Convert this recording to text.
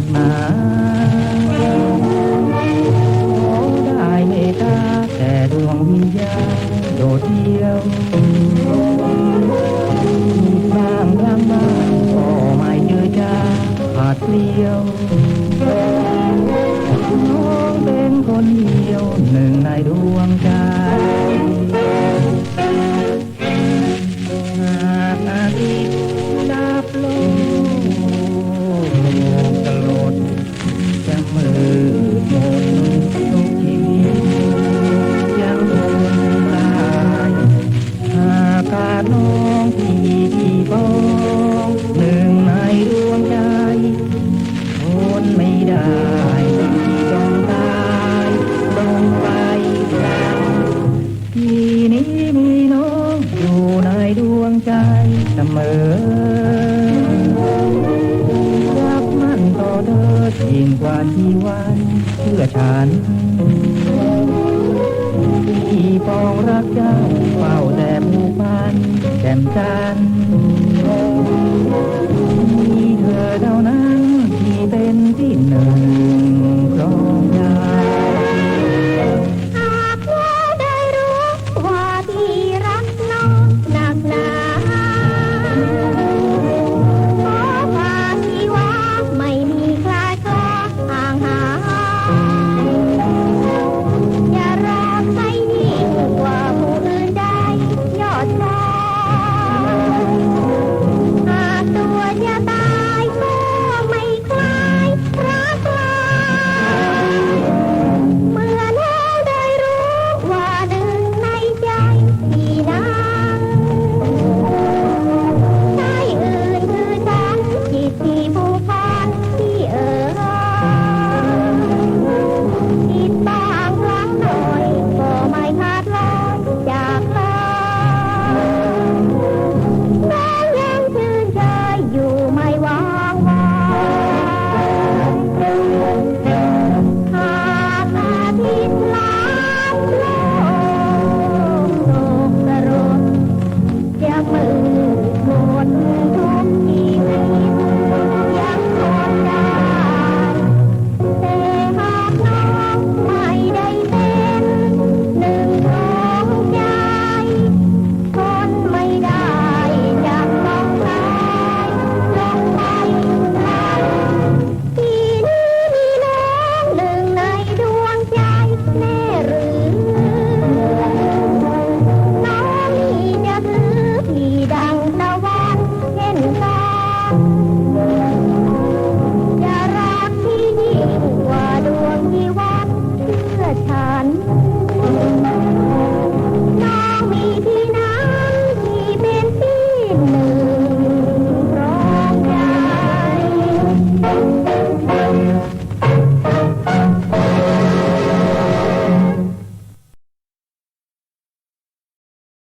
ากหนาได้เมตตาแต่ดวงวิญญาณโดดเดียวสางร่างมาก็ไม่เจอจ้าขาดเปลี่ยว มอรักมันต่อเธอยิ่งกว่าที่วันเพื่อฉันที่ปองรักเจ้าเฝ้าแต่ผูกพันแจ่มจันท